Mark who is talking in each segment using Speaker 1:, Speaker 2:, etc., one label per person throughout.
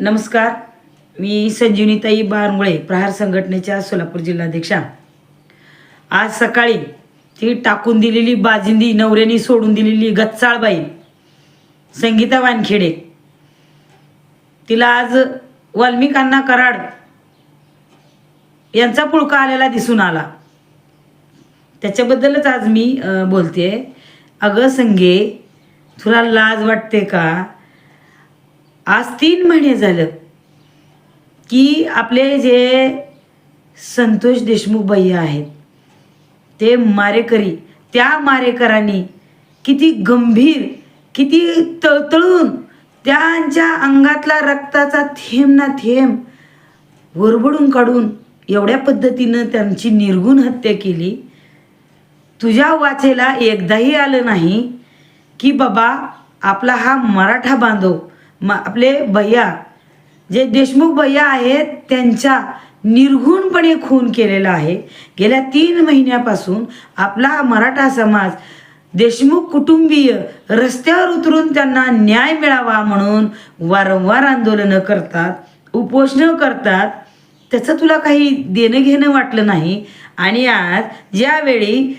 Speaker 1: नमस्कार. मी संजीवनीताई बारमुळे प्रहार संघटनेच्या सोलापूर जिल्हाध्यक्षा. आज सकाळी ती टाकून दिलेली बाजिंदी नवऱ्यानी सोडून दिलेली गच्चाळबाई संगीता वानखेडे. तिला आज वाल्मिकांना कराड यांचा पुळका आलेला दिसून आला. त्याच्याबद्दलच आज मी बोलते अगं संगे तुला लाज वाटते का? आज तीन महिने झालं की आपले जे संतोष देशमुख भैया आहेत ते मारेकरी त्या मारेकरांनी किती गंभीर किती तळतळून त्यांच्या अंगातला रक्ताचा थेंब ना थेंब वरबडून काढून एवढ्या पद्धतीनं त्यांची निर्गुण हत्या केली. तुझ्या वाचेला एकदाही आलं नाही की बाबा आपला हा मराठा बांधव म आपले भैया जे देशमुख भैया आहेत त्यांच्या निर्घुणपणे खून केलेला आहे. गेल्या तीन महिन्यापासून आपला मराठा समाज देशमुख कुटुंबीय रस्त्यावर उतरून त्यांना न्याय मिळावा म्हणून वारंवार आंदोलनं करतात उपोषणं करतात. त्याचं तुला काही देणं घेणं वाटलं नाही? आणि आज ज्यावेळी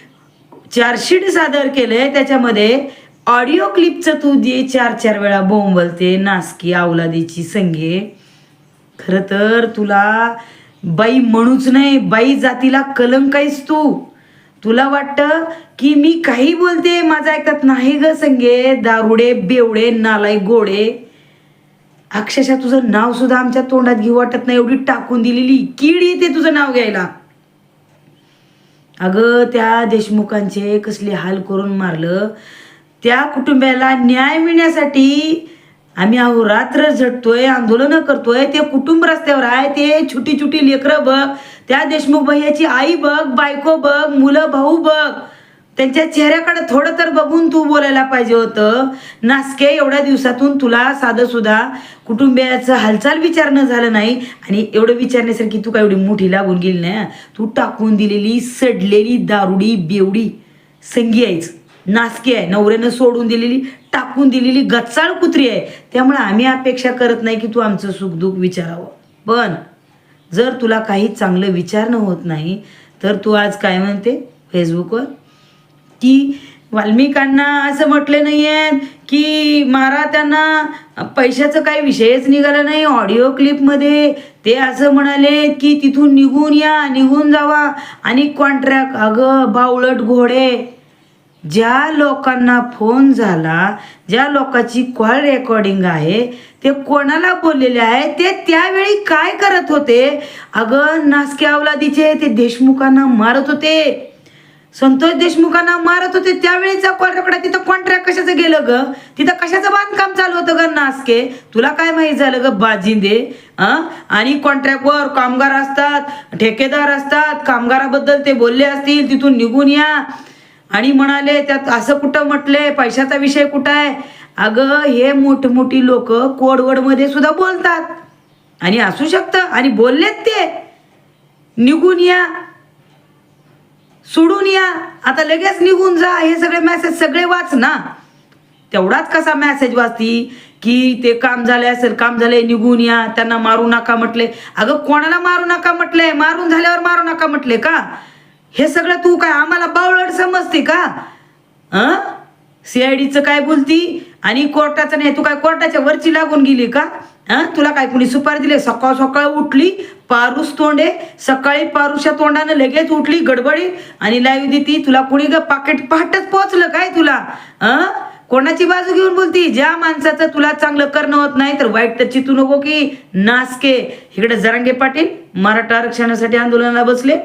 Speaker 1: चार्जशीट सादर केलंय त्याच्यामध्ये ऑडिओ क्लिपचं तू जे चार चार वेळा बोंबलते नासकी अवलादीची संगे. खरं तर तुला बाई म्हणूच नाही बाई जातीला कलंक आहेस तू. तुला वाटतं की मी काही बोलते माझा ऐकत नाही ग संगे. दारुडे बेवडे नालाय गोडे. अक्षरशः तुझं नाव सुद्धा आमच्या तोंडात घेऊ वाटत नाही एवढी टाकून दिलेली कीड येते तुझं नाव घ्यायला. अगं त्या देशमुखांचे कसले हाल करून मारलं. त्या कुटुंबाला न्याय मिळण्यासाठी आम्ही अहो रात्र झटतोय आंदोलनं करतोय. ते कुटुंब रस्त्यावर आहे ते छोटी छोटी लेकरं बघ त्या देशमुख भैयाची आई बघ बायको बघ मुलं भाऊ बघ. त्यांच्या चेहऱ्याकडे थोडं तर बघून तू बोलायला पाहिजे होतं. नासके एवढ्या दिवसातून तुला साधं सुद्धा कुटुंबियाचं हालचाल विचारणं झालं नाही आणि एवढं विचारण्यासारखी तू काय एवढी मोठी लागून गेली ना तू टाकून दिलेली सडलेली दारुडी बेवडी संगी आहेच नासकी आहे नवऱ्यानं सोडून दिलेली टाकून दिलेली गच्चाळ कुत्री आहे. त्यामुळे आम्ही अपेक्षा करत नाही की तू आमचं सुखदुःख विचारावं. पण जर तुला काही चांगलं विचारणं होत नाही तर तू आज काय म्हणते? फेसबुकवर? की वाल्मिकांना असं म्हटलं नाही आहेत की मारा त्यांना पैशाचं काही विषयच निघाला नाही. ऑडिओ क्लिपमध्ये ते असं म्हणाले की तिथून निघून या निघून जावा. आणि कॉन्ट्रॅक्ट अगं बावळट घोडे. ज्या लोकांना फोन झाला ज्या लोकांची कॉल रेकॉर्डिंग आहे ते कोणाला बोललेले आहे ते त्यावेळी काय करत होते? अगं नासके अवलादीचे ते देशमुखांना मारत होते. संतोष देशमुखांना मारत होते. त्यावेळीचा कॉल रेकॉर्ड तिथं कॉन्ट्रॅक्ट कशाचं गेलं ग? तिथं कशाचं बांधकाम चालू होतं ग नासके? तुला काय माहीत झालं ग बाजिंदे? आणि कॉन्ट्रॅक्टवर कामगार असतात ठेकेदार असतात कामगाराबद्दल ते बोलले असतील तिथून निघून या. आणि म्हणाले त्यात असं कुठं म्हटले पैशाचा विषय कुठं आहे? अगं हे मोठमोठी लोक कोडवडमध्ये सुद्धा बोलतात. आणि असू शकतं आणि बोललेत ते. निघून या. सोडून या. आता लगेच निघून जा. हे सगळे मेसेज सगळे वाच ना. तेवढाच कसा मेसेज वाचती? की ते काम झाले असेल काम झाले निघून या. त्यांना मारू नका म्हटले. अगं कोणाला मारू नका म्हटले? मारून झाल्यावर मारू नका म्हटले का? हे सगळं तू काय आम्हाला बावळट समजते का? अं? सी आय डीचं काय बोलती? आणि कोर्टाचं नाही तू काय कोर्टाच्या वरची लागून गेली का? तुला काय कुणी सुपारी दिले? सकाळ सकाळ उठली पारूस तोंडे सकाळी पारूसच्या तोंडानं लगेच उठली गडबडी आणि लाईव्ह देती. तुला कुणी ग पाकेट पहाटच पोचलं काय तुला? अं? कोणाची बाजू घेऊन बोलती? ज्या माणसाचं तुला चांगलं करणं होत नाही तर वाईट तर चितू नको की नासके. इकडे जरांगे पाटील मराठा आरक्षणासाठी आंदोलनाला बसले.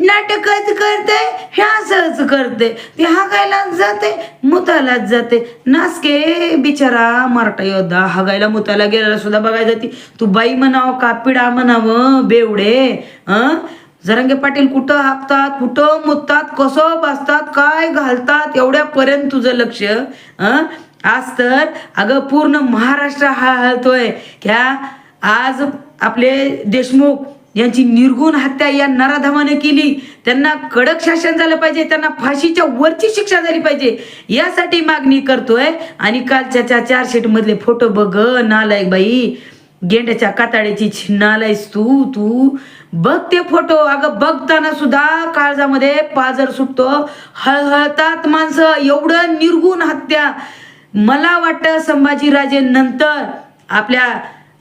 Speaker 1: नाटकच करते हे असंच करते. ती हागायलाच जाते मुतालाच जाते. नासके बिचारा मराठा योद्धा हागायला मुताला गेलेला सुद्धा बघायला जाते. तू बाई म्हणावं कापिडा म्हणावं बेवडे? अं? जरांगे पाटील कुठं हाकतात कुठं मुततात कसं बसतात काय घालतात एवढ्यापर्यंत तुझं लक्ष? अं? आज तर अगं पूर्ण महाराष्ट्र हा हलतोय क्या? आज आपले देशमुख यांची निर्गुण हत्या या नराधमाने केली. त्यांना कडक शासन झालं पाहिजे त्यांना फाशीच्या वरची शिक्षा झाली पाहिजे यासाठी मागणी करतोय. आणि कालच्या चार शीट मधले फोटो बघ नालायक बाई गेंड्याच्या काताड्याची छिन्नालायस तू तू बघ ते फोटो. अगं बघताना सुद्धा काळजामध्ये पाजर सुटतो. हळहळतात माणसं एवढं निर्गुण हत्या. मला वाटतं संभाजीराजे नंतर आपल्या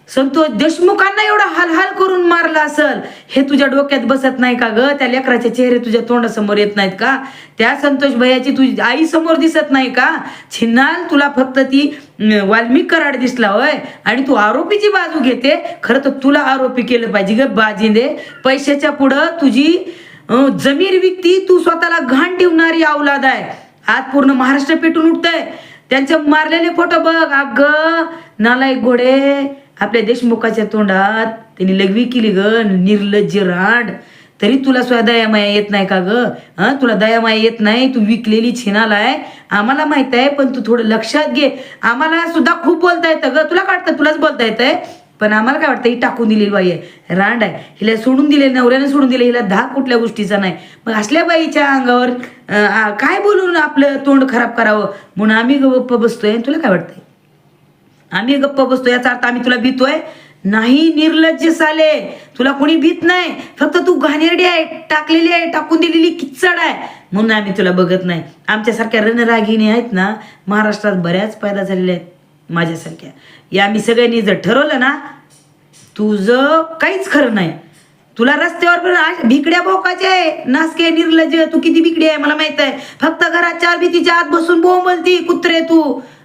Speaker 1: संतोष देशमुखांना एवढा हालहाल करून मारला असल हे तुझ्या डोक्यात बसत नाही का ग? त्या लेकराचे चेहरे तुझ्या तोंडासमोर येत नाहीत का? त्या संतोष भैयाची तुझी आई समोर दिसत नाही का? छिन्नाल तुला फक्त ती वाल्मिक कराड दिसला होय. आणि तू आरोपीची बाजू घेते. खरं तर तुला आरोपी केलं पाहिजे ग बाजिंदे. पैशाच्या पुढं तुझी जमीर विकती तू स्वतःला घाण ठेवणारी अवलाद आहे. आज पूर्ण महाराष्ट्र पेटून उठतंय. त्यांचे मारलेले फोटो बघ. अग नालायक घोडे. आपल्या देशमुखाच्या तोंडात त्यांनी लघवी केली ग निर्लज्ज रांड. तरी तुला सुद्धा दयामाया येत नाही का ग? हा? तुला दयामाया येत नाही? तू विकलेली छिनाला आहे आम्हाला माहीत आहे पण तू थोडं लक्षात घे. आम्हाला सुद्धा खूप बोलता येतं ग. तुला काय वाटतं? तुलाच बोलता येतंय? पण आम्हाला काय वाटतं? ही टाकून दिलेली बाई आहे. रांड आहे. हिला सोडून दिले नवऱ्याने सोडून दिले हिला धाक कुठल्या गोष्टीचा नाही. मग असल्या बाईच्या अंगावर अं, काय बोलून आपलं तोंड खराब करावं? म्हणून आम्ही गप्प बसतोय. तुला काय वाटतंय? आम्ही गप्प बसतो याचा अर्थ आम्ही तुला भीतोय. नाही निर्लज्ज साले. तुला कोणी भीत नाही. फक्त तू घाणेरडी आहे टाकलेली आहे टाकून दिलेली किच्चड आहे. म्हणून आम्ही तुला बघत नाही. आमच्यासारख्या रणरागिणी आहेत ना महाराष्ट्रात बऱ्याच पैदा झालेल्या आहेत माझ्यासारख्या. या आम्ही सगळ्यांनी जर ठरवलं ना तुझं काहीच खरं नाही. तुला रस्त्यावर पण भिकड्या बोकाचे आहे. नासके निर्लज तू किती भिकडी आहे मला माहीत आहे. फक्त घरात चार भीतीच्या आत बसून बोंबलती कुत्रे तू.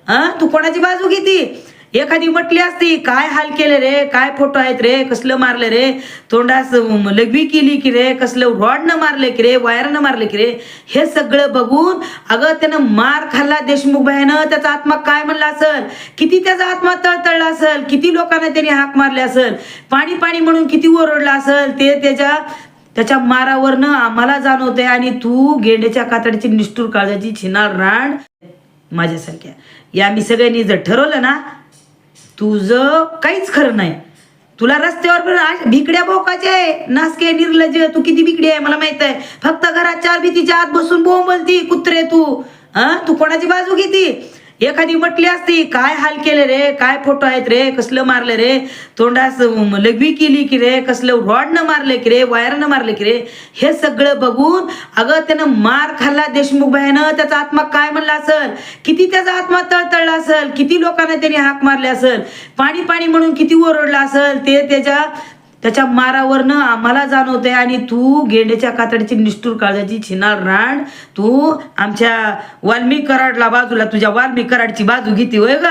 Speaker 1: हा तू कोणाची बाजू घेती? एखादी म्हटली असती काय हाल केले रे? काय फोटो आहेत रे? कसलं मारलं रे? तोंडास लघवी केली की रे? कसलं रॉडनं मारले की रे? वायरनं मारले की रे? हे सगळं बघून अगं त्यानं मार खाल्ला देशमुख भाईनं त्याचा आत्मा काय म्हणला असेल? किती त्याचा आत्मा तळतळला असेल? किती लोकांना त्याने हाक मारले असेल? पाणी पाणी म्हणून किती ओरडला असेल? ते त्याच्या त्याच्या मारावरनं आम्हाला जाणवतंय आणि तू गेंड्याच्या कातडीची निष्ठूर काळजाची छिनार राण माझ्यासारख्या. या मी सगळ्यांनी जर ठरवलं ना तुझं काहीच खरं नाही. तुला रस्त्यावर पण भिकड्या बोकाचे आहे. नासके निर्लज तू किती भिकडी आहे मला माहीत आहे. फक्त घरात चार भीतीच्या आत बसून बोंबलती कुत्रे तू. हा? तू कोणाची बाजू घेती? एखादी म्हटली असती काय हाल केले रे? काय फोटो आहेत रे? कसलं मारले रे? तोंडास लघवी केली की रे? कसलं रॉडनं मारले की रे? वायरनं मारले की रे? हे सगळं बघून अगं त्यानं मार खाल्ला देशमुख भाईनं त्याचा आत्मा काय म्हणला असेल? किती त्याचा आत्मा तळतळला असेल? किती लोकांना त्याने हाक मारले असेल? पाणी पाणी म्हणून किती ओरडला असेल? ते त्याच्या त्याच्या मारावरनं आम्हाला जाणवतंय आणि तू गेंड्याच्या कातडीची निष्ठूर काळजाची छिनार रांड तू आमच्या वाल्मिक कराडला बाजूला तुझ्या वाल्मिक कराडची बाजू घेते होय ग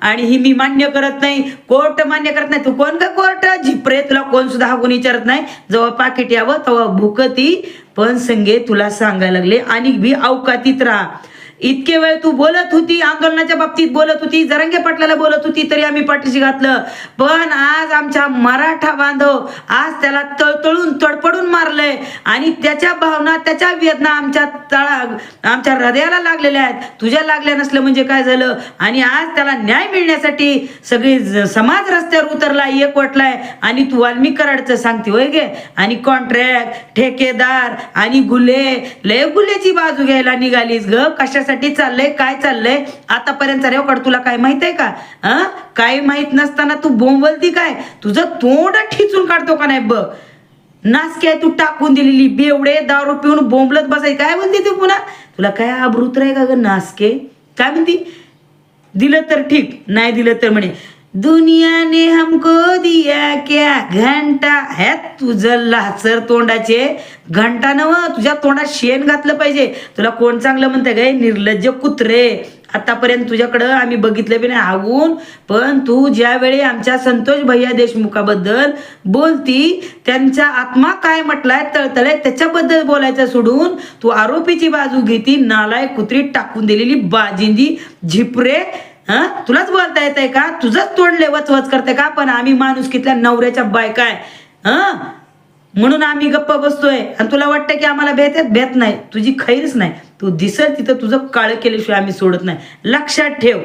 Speaker 1: आणि ही मी मान्य करत नाही. कोर्ट मान्य करत नाही. तू कोण का कोर्ट? झिपरे तुला कोण सुद्धा हागून विचारत नाही. जेव्हा पाकिट यावं तेव्हा भुकती. पण संगे तुला सांगायला लागले. आणि बी अवकातीत राहा. इतके वेळ तू बोलत होती आंदोलनाच्या बाबतीत बोलत होती जरंगे पाटलाला बोलत होती तरी आम्ही पाठीशी घातलं. पण आज आमच्या मराठा बांधव आज त्याला तळतळून तडपडून मारलंय. आणि त्याच्या भावना त्याच्या वेदना आमच्या तळा आमच्या हृदयाला लागलेल्या आहेत. तुझ्या लागल्या नसलं म्हणजे काय झालं? आणि आज त्याला न्याय मिळण्यासाठी सगळी समाज रस्त्यावर उतरला एकवटलाय आणि तू वाल्मिक कराडचं सांगते होय गे? आणि कॉन्ट्रॅक्ट ठेकेदार आणि गुल्हे. लय गुल्हेची बाजू घ्यायला निघालीस ग? कशा कशासाठी चाललंय काय चाललंय? आतापर्यंत रेवकड हो तुला काय माहीत आहे का? काय माहीत नसताना तू बोंबलती काय? तुझं तोंड ठिचून काढतो का नाही बघ? नासकी आहे तू टाकून दिलेली बेवडे दारू पिऊन बोंबलत बसाय काय म्हणते तू पुन्हा? तुला काय आबरूत आहे का ग नासके? काय म्हणती? दिलं तर ठीक नाही दिलं तर म्हणे. दुनिया ने हमको दिया क्या घंटा? ह्या तुझं लाचर तोंडाचे घंटा नव तुझ्या तोंडात शेण घातलं पाहिजे. तुला कोण चांगलं म्हणतं काय निर्लज्ज कुत्रे. आतापर्यंत तुझ्याकडं आम्ही बघितलं बी नाही आगून पण तू ज्यावेळी आमच्या संतोष भैया देशमुखाबद्दल बोलती त्यांचा आत्मा काय म्हटलाय तळतळाय त्याच्याबद्दल बोलायचं सोडून तू आरोपीची बाजू घेती नालाय कुत्री टाकून दिलेली बाजिंदी झिपरे हा? तुलाच बोलता येत आहे का? तुझंच तोंडले वचवच करते का? पण आम्ही माणूस कितल्या नवऱ्याच्या बायका आहे. हा? म्हणून आम्ही गप्प बसतोय. आणि तुला वाटतं की आम्हाला भेट भेत भेट नाही. तुझी खैरच नाही. तू दिसल तिथं तुझं काळ केल्याशिवाय आम्ही सोडत नाही. लक्षात ठेव.